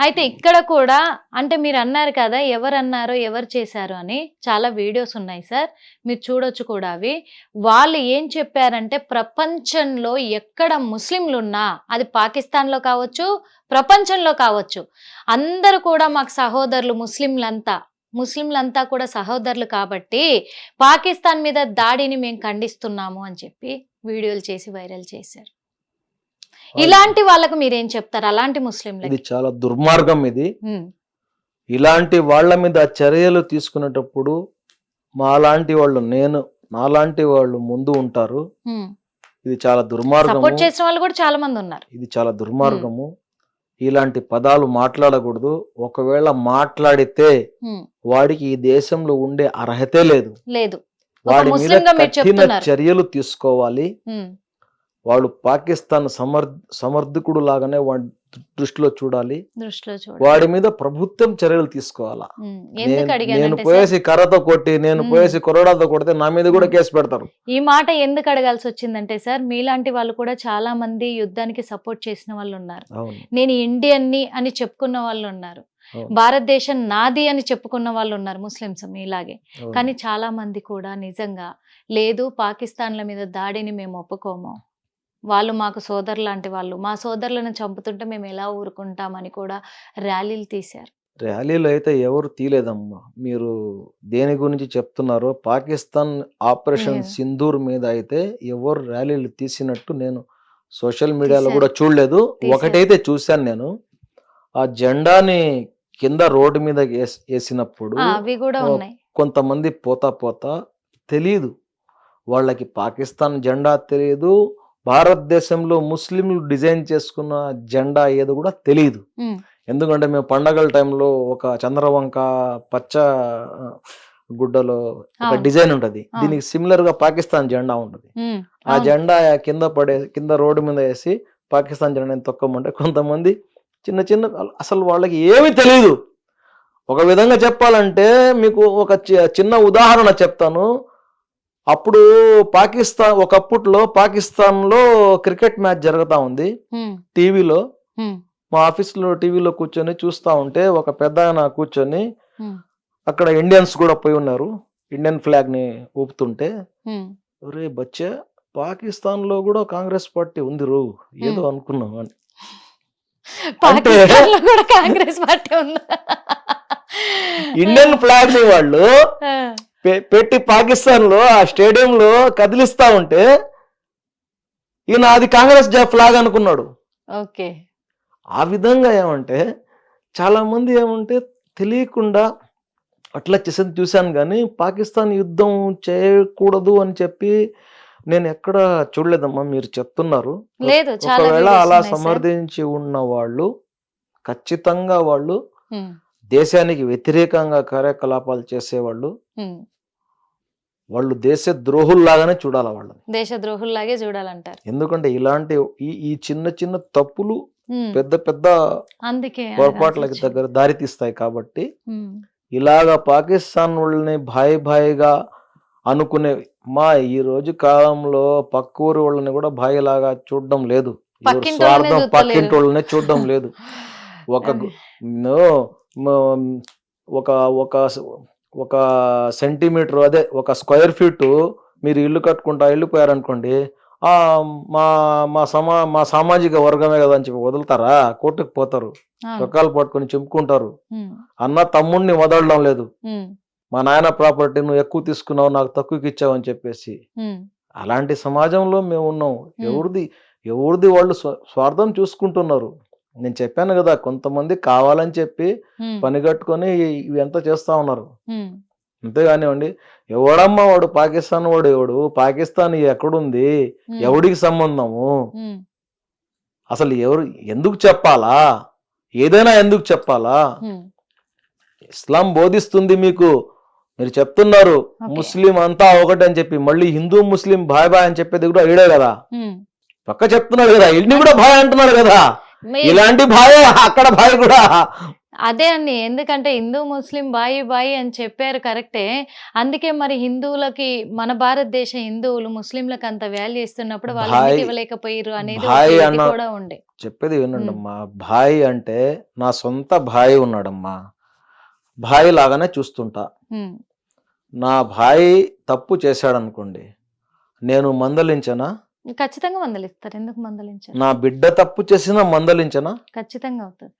అయితే ఇక్కడ కూడా అంటే మీరు అన్నారు కదా ఎవరు అన్నారో ఎవరు చేశారు అని చాలా వీడియోస్ ఉన్నాయి సార్. మీరు చూడొచ్చు కూడా అవి. వాళ్ళు ఏం చెప్పారంటే ప్రపంచంలో ఎక్కడ ముస్లింలు ఉన్నా అది పాకిస్తాన్లో కావచ్చు ప్రపంచంలో కావచ్చు అందరూ కూడా మాకు సహోదరులు ముస్లింలంతా. ముస్లింలంతా కూడా సహోదరులు కాబట్టి పాకిస్తాన్ మీద దాడిని మేము ఖండిస్తున్నాము అని చెప్పి వీడియోలు చేసి వైరల్ చేశారు. ఇలాంటి వాళ్ళకు మీరేం చెప్తారు? అలాంటి ఇది ముస్లింలకి చాలా దుర్మార్గం ఇది. ఇలాంటి వాళ్ళ మీద చర్యలు తీసుకునేటప్పుడు మాలాంటి వాళ్ళు నేను నాలాంటి వాళ్ళు ముందు ఉంటారు. ఇది చాలా దుర్మార్గము. సపోర్ట్ చేసిన వాళ్ళు కూడా చాలా మంది ఉన్నారు. ఇది చాలా దుర్మార్గము. ఇలాంటి పదాలు మాట్లాడకూడదు. ఒకవేళ మాట్లాడితే వాడికి ఈ దేశంలో ఉండే అర్హతే లేదు. లేదు. వాడి మీద కఠిన. చర్యలు తీసుకోవాలి. వాడు పాకిస్తాన్ సమర్ సమర్థకుడు లాగానే వాడి దృష్టిలో చూడాలి. వాడి మీద ప్రభుత్వం చర్యలు తీసుకోవాలా? నేను- పోయేసి కర్రతో కొట్టి నేను. పోయేసి కొరడాతో కొడితే నా మీద కూడా కేసు పెడతారు. ఈ మాట ఎందుకు అడగాల్సి వచ్చిందంటే సార్ మీలాంటి వాళ్ళు కూడా చాలా మంది యుద్ధానికి సపోర్ట్ చేసిన వాళ్ళు ఉన్నారు. నేను ఇండియన్ని అని చెప్పుకున్న వాళ్ళు ఉన్నారు. భారతదేశం నాది అని చెప్పుకున్న వాళ్ళు ఉన్నారు ముస్లిమ్స్ మీలాగే. అవును. కానీ చాలా మంది కూడా నిజంగా లేదు పాకిస్తాన్ల మీద దాడిని మేము ఒప్పుకోము. వాళ్ళు మాకు సోదరు లాంటి వాళ్ళు. మా సోదరులను చంపుతుంటే మేము ఎలా ఊరుకుంటామని కూడా ర్యాలీలు తీశారు. ర్యాలీలో అయితే ఎవరు తీలేదమ్మా మీరు దేని గురించి చెప్తున్నారో పాకిస్తాన్ ఆపరేషన్. సింధూర్ మీద అయితే ఎవరు ర్యాలీలు తీసినట్టు నేను సోషల్ మీడియాలో. కూడా చూడలేదు. ఒకటైతే చూశాను నేను. ఆ జెండాని కింద రోడ్డు మీద వేస్- వేసినప్పుడు ఆ, అవి కూడా ఓ, ఉన్నాయి. కొంతమంది పోతా పోతా తెలియదు వాళ్ళకి పాకిస్తాన్ జెండా తెలియదు భారతదేశంలో ముస్లింలు డిజైన్ చేసుకున్న జెండా ఏదో కూడా తెలియదు ఎందుకంటే మేము పండగల టైంలో ఒక చంద్రవంక పచ్చ గుడ్డలో ఒక. డిజైన్ ఉంటది. దీనికి సిమిలర్గా పాకిస్తాన్ జెండా ఉంటది. ఆ. జెండా కింద పడే కింద రోడ్డు మీద వేసి పాకిస్తాన్ జెండాని తొక్కమంటే కొంతమంది చిన్న చిన్న అసలు వాళ్ళకి ఏమీ తెలియదు ఒక విధంగా చెప్పాలంటే మీకు ఒక చిన్న ఉదాహరణ చెప్తాను. అప్పుడు పాకిస్తాన్ ఒకప్పట్లో పాకిస్తాన్లో క్రికెట్ మ్యాచ్ జరుగుతూ ఉంది. టీవీలో మా ఆఫీస్లో టీవీలో కూర్చొని చూస్తూ ఉంటే ఒక పెద్ద ఆయన కూర్చొని అక్కడ ఇండియన్స్ కూడా పోయి ఉన్నారు. ఇండియన్ ఫ్లాగ్ని ఊపుతుంటే. ఒరే బచ్చా పాకిస్తాన్లో కూడా కాంగ్రెస్ పార్టీ ఉంది రో ఏదో అనుకున్నాం అని. కాంగ్రెస్ పార్టీ ఉందా? ఇండియన్ ఫ్లాగ్ని వాళ్ళు పెట్టి పాకిస్తాన్లో ఆ స్టేడియం లో కదిలిస్తా ఉంటే ఈయన అది కాంగ్రెస్ జా ఫ్లాగ్ అనుకున్నాడు. ఓకే. ఆ విధంగా ఏమంటే చాలా మంది ఏమంటే తెలియకుండా అట్లా చేసేది చూశాను కానీ పాకిస్తాన్ యుద్ధం చేయకూడదు అని చెప్పి నేను ఎక్కడ చూడలేదమ్మా మీరు చెప్తున్నారు. ఒకవేళ అలా. సమర్థించి ఉన్న వాళ్ళు ఖచ్చితంగా వాళ్ళు దేశానికి వ్యతిరేకంగా కార్యకలాపాలు చేసేవాళ్ళు. వాళ్ళు దేశ ద్రోహుల్లాగానే చూడాలి వాళ్ళని? దేశద్రోహుల్లాగే చూడాలంటారు. ఎందుకంటే ఇలాంటి ఈ ఈ చిన్న చిన్న తప్పులు పెద్ద పెద్ద అందుకే పొరపాట్లకి దగ్గర దారి తీస్తాయి కాబట్టి ఇలాగా పాకిస్తాన్ వాళ్ళని భాయ్ భాయిగా అనుకునే మా ఈ రోజు కాలంలో పక్క ఊరి వాళ్ళని కూడా భాయ్ లాగా చూడడం లేదు. స్వార్థం. పక్కింటి వాళ్ళనే చూడడం లేదు. ఒక ఒక ఒక ఒక సెంటీమీటర్ అదే ఒక స్క్వేర్ ఫీట్ మీరు ఇల్లు కట్టుకుంటా వెళ్ళిపోయారనుకోండి ఆ మా మా సమా మా సామాజిక వర్గమే కదా అని చెప్పి వదులుతారా? కోర్టుకు పోతారు. చొక్కాలు పట్టుకొని చింపుకుంటారు. అన్న తమ్ముడిని వదలడం లేదు. మా నాయన ప్రాపర్టీ నువ్వు ఎక్కువ తీసుకున్నావు నాకు తక్కువకి ఇచ్చావు అని చెప్పేసి. అలాంటి సమాజంలో మేము ఉన్నాం. ఎవరిది ఎవరిది వాళ్ళు స్వ- స్వార్థం చూసుకుంటున్నారు. నేను చెప్పాను కదా కొంతమంది కావాలని చెప్పి పని కట్టుకొని ఇవి ఎంత చేస్తా ఉన్నారు. ఉమ్, అంతేగానివ్వండి ఎవడమ్మా వాడు పాకిస్తాన్ వాడు? ఎవడు పాకిస్తాన్ ఎక్కడుంది? ఎవడికి సంబంధము? అసలు ఎవరు ఎందుకు చెప్పాలా? ఏదైనా ఎందుకు చెప్పాలా. ఇస్లాం బోధిస్తుంది మీకు. మీరు చెప్తున్నారు. ముస్లిం అంతా ఒకటి అని చెప్పి మళ్ళీ హిందూ ముస్లిం భాయ్ భాయ్ అని చెప్పేది కూడా ఈడే కదా. పక్క చెప్తున్నాడు కదా ఇన్ని కూడా భాయ్ అంటున్నాడు కదా. ఇలాంటి భాయ్ అక్కడ భాయ్ కూడా. అదే అండి ఎందుకంటే హిందూ ముస్లిం బాయి బాయి అని చెప్పారు కరెక్టే. అందుకే మరి హిందువులకి మన భారతదేశ హిందువులు ముస్లింలకు అంత వాల్యూ ఇస్తున్నప్పుడు వాళ్ళు ఇవ్వలేకపోయారు అనేది కూడా ఉండే. చెప్పేది వినండమ్మా. భాయ్ అంటే నా సొంత భాయ్ ఉన్నాడమ్మా. భాయ్ లాగానే చూస్తుంటా. నా భాయ్ తప్పు చేశాడనుకోండి నేను మందలించనా? ఖచ్చితంగా మందలిస్తారు. ఎందుకు మందలించారు? నా బిడ్డ తప్పు చేసినా మందలించనా? ఖచ్చితంగా అవుతుంది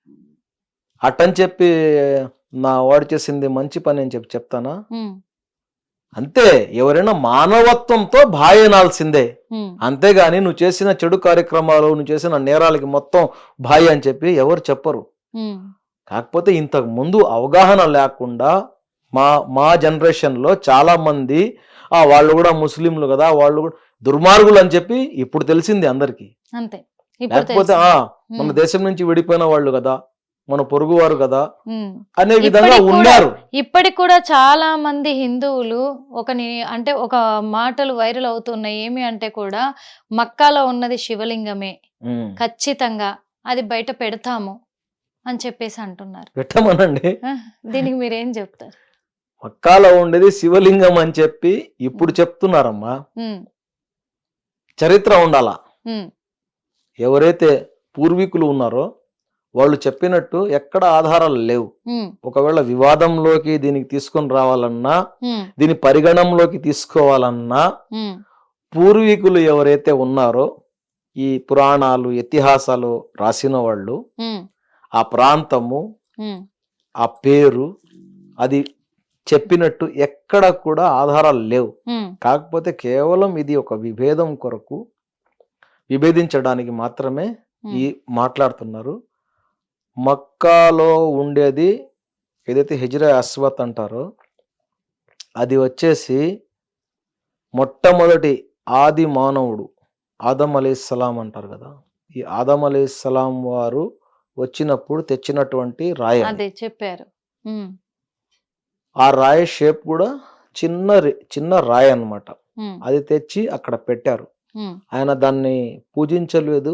అట్టని చెప్పి నా వాడు చేసింది మంచి పని అని చెప్పి చెప్తానా? అంతే ఎవరైనా మానవత్వంతో భాయ్ అనాల్సిందే ఉమ్, అంతేగాని నువ్వు చేసిన చెడు కార్యక్రమాలు నువ్వు చేసిన నేరాలకి మొత్తం భాయ్ అని చెప్పి ఎవరు చెప్పరు. కాకపోతే ఇంతకు ముందు అవగాహన లేకుండా మా మా జనరేషన్లో చాలా మంది ఆ వాళ్ళు కూడా ముస్లింలు కదా వాళ్ళు కూడా దుర్మార్గులు అని చెప్పి ఇప్పుడు తెలిసింది అందరికి. అంతే. ఇప్పుడు లేకపోతే. ఆ మన దేశం నుంచి విడిపోయిన వాళ్ళు కదా మన పొరుగువారు కదా. అనే విధంగా ఉన్నారు. ఇప్పటికి కూడా చాలా మంది హిందువులు ఒక అంటే ఒక మాటలు వైరల్ అవుతున్నాయి. ఏమి అంటే కూడా మక్కాలో ఉన్నది శివలింగమే. ఖచ్చితంగా అది బయట పెడతాము అని చెప్పేసి అంటున్నారు. పెట్టమనండి. దీనికి మీరేం చెప్తారు? మక్కాలో ఉండేది శివలింగం అని చెప్పి ఇప్పుడు చెప్తున్నారమ్మా. చరిత్ర ఉండాలా? ఎవరైతే పూర్వీకులు ఉన్నారో వాళ్ళు చెప్పినట్టు ఎక్కడ ఆధారాలు లేవు. ఒకవేళ వివాదంలోకి దీనికి తీసుకొని రావాలన్నా దీని పరిగణంలోకి తీసుకోవాలన్నా పూర్వీకులు ఎవరైతే ఉన్నారో ఈ పురాణాలు ఇతిహాసాలు రాసిన వాళ్ళు ఆ ప్రాంతము ఆ పేరు అది చెప్పినట్టు ఎక్కడ కూడా ఆధారాలు లేవు. కాకపోతే కేవలం ఇది ఒక విభేదం కొరకు విభేదించడానికి మాత్రమే ఈ మాట్లాడుతున్నారు. మక్కాలో ఉండేది ఏదైతే హిజ్రా అస్వత్ అంటారో అది వచ్చేసి మొట్టమొదటి ఆది మానవుడు ఆదం అలీస్లాం అంటారు కదా. ఈ ఆదం అలీస్లాం వారు వచ్చినప్పుడు తెచ్చినటువంటి రాయి చెప్పారు. ఆ రాయి షేప్ కూడా చిన్న చిన్న రాయి అన్నమాట. ఉమ్, అది తెచ్చి అక్కడ పెట్టారు. ఆయన దాన్ని పూజించలేదు.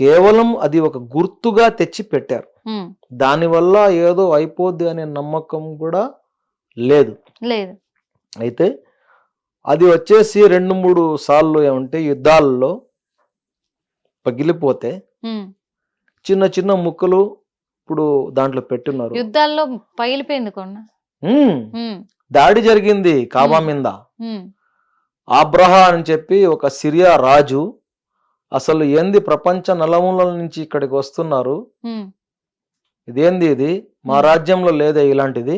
కేవలం అది ఒక గుర్తుగా తెచ్చి పెట్టారు. దానివల్ల ఏదో అయిపోద్ది అనే నమ్మకం కూడా లేదు. లేదు. అయితే అది వచ్చేసి రెండు మూడు సార్లు ఏమంటే యుద్ధాల్లో పగిలిపోతే చిన్న చిన్న ముక్కలు ఇప్పుడు దాంట్లో పెట్టున్నారు. యుద్ధాల్లో పగిలిపోయింది ఉమ్, దాడి జరిగింది కాబా. మీద. ఆబ్రహా అని చెప్పి ఒక సిరియా రాజు అసలు ఏంది ప్రపంచ నలుమూలల నుంచి ఇక్కడికి వస్తున్నారు? ఇదేంది ఇది? మా. రాజ్యంలో లేదే ఇలాంటిది?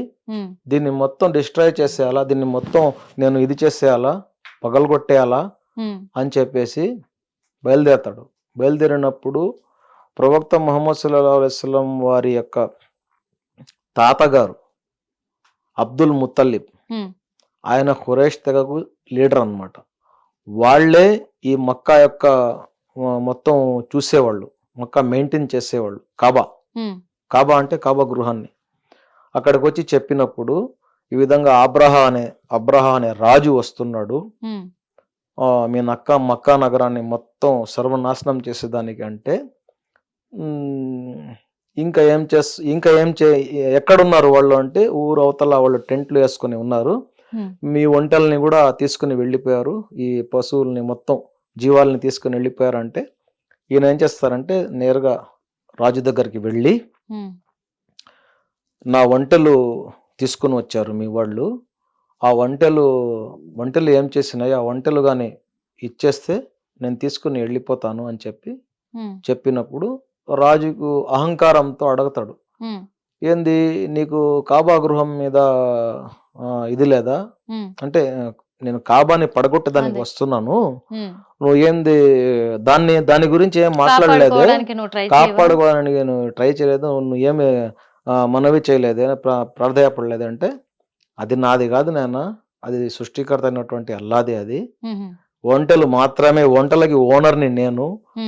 దీన్ని మొత్తం డిస్ట్రాయ్ చేసేయాలా? దీన్ని మొత్తం నేను ఇది చేసేయాలా? పగలగొట్టేయాలా? అని చెప్పేసి బయలుదేరతాడు. బయలుదేరినప్పుడు ప్రవక్త ముహమ్మద్ సల్లాహు అలైస్లం వారి యొక్క తాతగారు అబ్దుల్ ముత్తల్లిబ్. ఆయన ఖురేష్ తెగకు లీడర్ అన్నమాట. వాళ్ళే ఈ మక్కా యొక్క మొత్తం చూసేవాళ్ళు. మక్కా మెయింటైన్ చేసేవాళ్ళు. కాబా. కాబా అంటే కాబా గృహాన్ని. అక్కడికి వచ్చి చెప్పినప్పుడు ఈ విధంగా అబ్రహా అనే అబ్రహా అనే రాజు వస్తున్నాడు. మీ నక్క మక్కా నగరాన్ని మొత్తం సర్వనాశనం చేసేదానికి అంటే ఇంకా ఏం చేస్ ఇంకా ఏం చే ఎక్కడున్నారు వాళ్ళు అంటే ఊరు అవతల వాళ్ళు టెంట్లు వేసుకొని ఉన్నారు. మీ ఒంటల్ని కూడా తీసుకుని వెళ్ళిపోయారు. ఈ పశువుల్ని మొత్తం జీవాల్ని తీసుకుని వెళ్ళిపోయారు అంటే ఈయన ఏం చేస్తారంటే నేరుగా రాజు దగ్గరికి వెళ్ళి నా వంటలు తీసుకుని వచ్చారు మీ వాళ్ళు. ఆ వంటలు వంటలు ఏం చేసినాయి? ఆ వంటలు కానీ ఇచ్చేస్తే నేను తీసుకుని వెళ్ళిపోతాను అని చెప్పి చెప్పినప్పుడు రాజుకు అహంకారంతో అడుగుతాడు. ఏంది నీకు కాబా గృహం మీద ఇది లేదా? అంటే నేను కాబాని పడగొట్టడానికి అదే. వస్తున్నాను. నువ్వు ఏంది దాన్ని దాని గురించి ఏం మాట్లాడలేదు? కాపాడుకోవడానికి నేను ట్రై చేయలేదు. నువ్వు ఏమి మనవి చేయలేదు ప్ర- ప్రార్థయపడలేదు అంటే అది నాది కాదు నాన్న అది సృష్టికర్త అయినటువంటి అల్లాది అది. వంటలు మాత్రమే వంటలకి ఓనర్ని నేను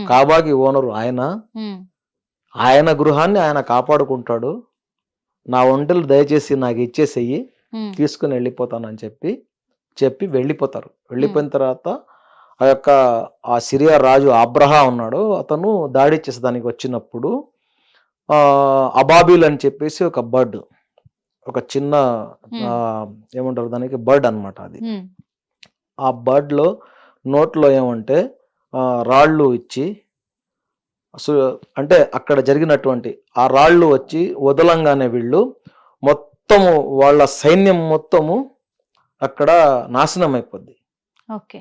కాబాకి ఓనరు ఆయన. ఆయన గృహాన్ని ఆయన కాపాడుకుంటాడు. నా వంటలు దయచేసి నాకు ఇచ్చేసేయి. తీసుకుని వెళ్ళిపోతానని చెప్పి చెప్పి వెళ్ళిపోతారు. వెళ్ళిపోయిన తర్వాత ఆ యొక్క ఆ సిరియా రాజు అబ్రహా ఉన్నాడు. అతను దాడి చేసేదానికి వచ్చినప్పుడు ఆ, అబాబిల్ అని చెప్పేసి ఒక బర్డ్ ఒక చిన్న ఏమంటారు దానికి బర్డ్ అన్నమాట అది. ఆ బర్డ్లో నోట్లో ఏమంటే రాళ్ళు ఇచ్చి అసలు అంటే అక్కడ జరిగినటువంటి ఆ రాళ్ళు వచ్చి వదలంగానే వీళ్ళు మొత్తము వాళ్ళ సైన్యం మొత్తము అక్కడ నాశనం అయిపోద్ది ఓకే.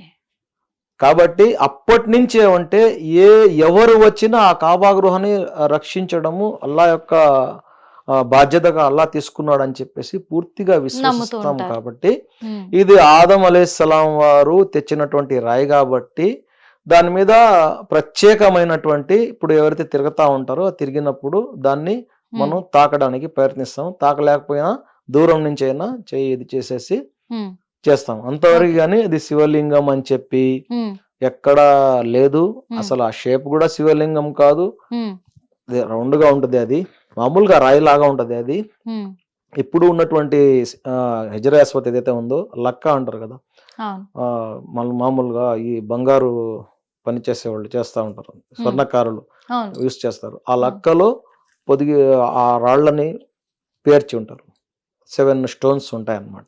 కాబట్టి అప్పటి నుంచి ఏమంటే ఏ ఎవరు వచ్చినా ఆ కాబా గృహాన్ని రక్షించడము అల్లా యొక్క బాధ్యతగా అల్లా తీసుకున్నాడు అని చెప్పేసి పూర్తిగా విశ్వసిస్తాం. కాబట్టి ఇది ఆదం అలైహిస్సలాం వారు తెచ్చినటువంటి రాయి కాబట్టి దాని మీద ప్రత్యేకమైనటువంటి ఇప్పుడు ఎవరైతే తిరుగుతా ఉంటారో తిరిగినప్పుడు దాన్ని మనం తాకడానికి ప్రయత్నిస్తాం. తాకలేకపోయినా దూరం నుంచి అయినా చేయి ఇది చేసేసి చేస్తాం. అంతవరకు కానీ ఇది శివలింగం అని చెప్పి ఎక్కడ లేదు. అసలు ఆ షేప్ కూడా శివలింగం కాదు. రౌండ్గా ఉంటది అది. మామూలుగా రాయి లాగా ఉంటది అది. ఇప్పుడు ఉన్నటువంటి హెజరాస్వతి ఏదైతే ఉందో లక్క అంటారు కదా. మన మామూలుగా ఈ బంగారు పని చేసే వాళ్ళు చేస్తూ ఉంటారు. స్వర్ణకారులు యూస్ చేస్తారు. ఆ లక్కలో పొదిగి ఆ రాళ్ళని పేర్చి ఉంటారు. సెవెన్ స్టోన్స్ ఉంటాయి అన్నమాట